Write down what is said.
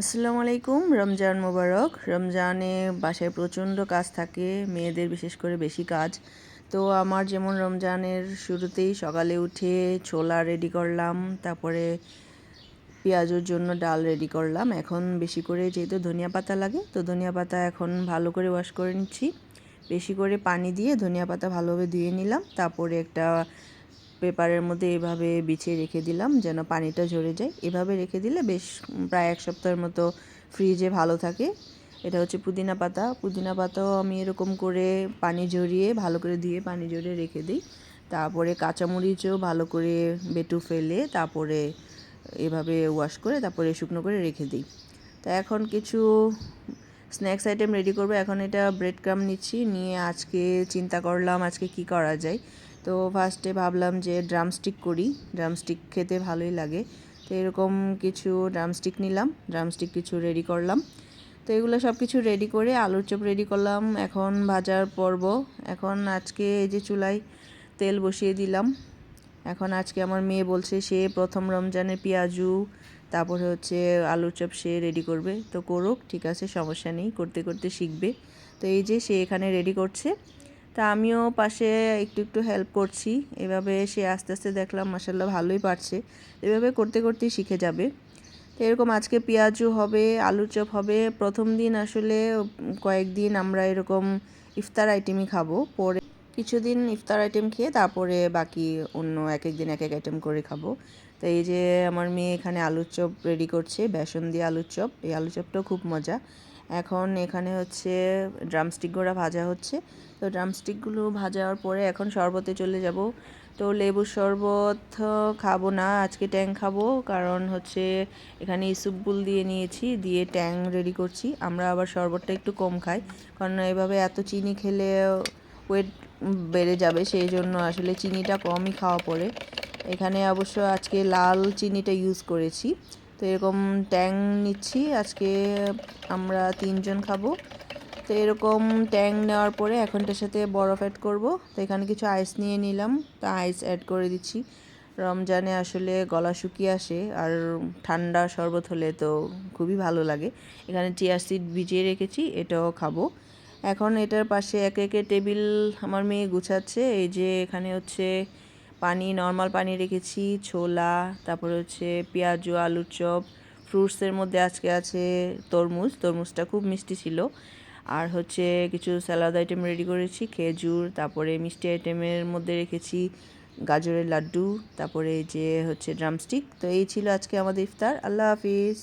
আসসালামু আলাইকুম, রমজান মোবারক। রমজানে বাসায় প্রচণ্ড কাজ থাকে, মেয়েদের বিশেষ করে বেশি কাজ। তো আমার যেমন রমজানের শুরুতেই সকালে উঠে ছোলা রেডি করলাম, তারপরে পেঁয়াজের জন্য ডাল রেডি করলাম। এখন বেশি করে যেহেতু ধনিয়া পাতা লাগে, তো ধনিয়া পাতা এখন ভালো করে ওয়াশ করে নিচ্ছি। বেশি করে পানি দিয়ে ধনিয়া পাতা ভালোভাবে ধুয়ে নিলাম, তারপরে একটা পেপারের মধ্যে এভাবে বিছিয়ে রেখে দিলাম যেন পানিটা ঝরে যায়। এভাবে রেখে দিলে বেশ প্রায় এক সপ্তাহের মতো ফ্রিজে ভালো থাকে। এটা হচ্ছে পুদিনা পাতা। পুদিনা পাতাও আমি এরকম করে পানি ঝরিয়ে, ভালো করে ধুয়ে পানি ঝরিয়ে রেখে দিই। তারপরে কাঁচামরিচও ভালো করে বেটু ফেলে তারপরে এভাবে ওয়াশ করে তারপরে শুকনো করে রেখে দিই। তা এখন কিছু স্ন্যাক্স আইটেম রেডি করব। এখন এটা ব্রেড ক্রাম নিচ্ছি। নিয়ে আজকে চিন্তা করলাম আজকে কি করা যায়। তো ফার্স্টে ভাবলাম যে ড্রামস্টিক করি। ড্রামস্টিক খেতে ভালোই লাগে। তো এরকম কিছু ড্রামস্টিক নিলাম। ড্রামস্টিক কিছু রেডি করলাম। তো এগুলো সব কিছু রেডি করে আলুর চপ রেডি করলাম। এখন ভাজার পর্ব। এখন আজকে এই যে চুলায় তেল বসিয়ে দিলাম। এখন আজকে আমার মেয়ে বলছে সে প্রথম রমজানে পেঁয়াজু, তারপরে হচ্ছে আলুর চপ সে রেডি করবে। তো করুক, ঠিক আছে, সমস্যা নেই। করতে করতে শিখবে। তো এই যে সে এখানে রেডি করছে। তা আমিও পাশে একটু একটু হেল্প করছি। এভাবে সে আস্তে আস্তে দেখলাম মাসাল্লাহ ভালোই পারছে। এভাবে করতে, করতেই শিখে যাবে। তো এরকম আজকে পেঁয়াজু হবে আলু চপ হবে। প্রথম দিন আসলে কয়েকদিন আমরা এরকম ইফতার আইটেমই খাব। পরে কিছুদিন ইফতার আইটেম খেয়ে তারপরে বাকি অন্য এক এক দিন এক এক আইটেম করে খাব। তো এই যে আমার মেয়ে এখানে আলুর চপ রেডি করছে, বেসন দিয়ে আলুর চপ। এই আলুর চপটাও খুব মজা। এখন এখানে হচ্ছে ড্রামস্টিক গোড়া ভাজা হচ্ছে। তো ড্রামস্টিকগুলো ভাজার পরে এখন শরবতে চলে যাব। তো লেবুর শরবত খাব না, আজকে ট্যাং খাব। কারণ হচ্ছে এখানে ইসুপবুল দিয়ে নিয়েছি, দিয়ে ট্যাং রেডি করছি। আমরা আবার শরবতটা একটু কম খাই। কারণ এভাবে এত চিনি খেলে ওয়েট বেড়ে যাবে, সেই জন্য আসলে চিনিটা কমই খাওয়া পড়ে এখানে অবশ্য আজকে লাল চিনিটা ইউজ করেছি। তো এরকম ট্যাং নিচ্ছি। আজকে আমরা তিনজন খাব। তো এরকম ট্যাং নেওয়ার পরে এখনটার সাথে বরফ অ্যাড করব। তো এখানে কিছু আইস নিয়ে নিলাম। তো আইস অ্যাড করে দিচ্ছি। রমজানে আসলে গলা শুকিয়ে আসে আর ঠান্ডা শরবত হলে তো খুবই ভালো লাগে। এখানে চিয়ার সিড ভিজিয়ে রেখেছি, এটাও খাব। এখন এটার পাশে একে একে টেবিল আমার মেয়ে গুছাচ্ছে। এই যে এখানে হচ্ছে পানি নর্মাল পানি রেখেছি, ছোলা, তারপরে হচ্ছে পেঁয়াজু, আলুর চপ ফ্রুটসের মধ্যে আজকে আছে তরমুজ, তরমুজটা খুব মিষ্টি ছিল। আর হচ্ছে কিছু স্যালাদ আইটেম রেডি করেছি, খেজুর, তারপরে মিষ্টি আইটেমের মধ্যে রেখেছি গাজরের লাড্ডু, তারপরে যে হচ্ছে ড্রামস্টিক তো এই ছিল আজকে আমাদের ইফতার, আল্লাহ হাফিজ।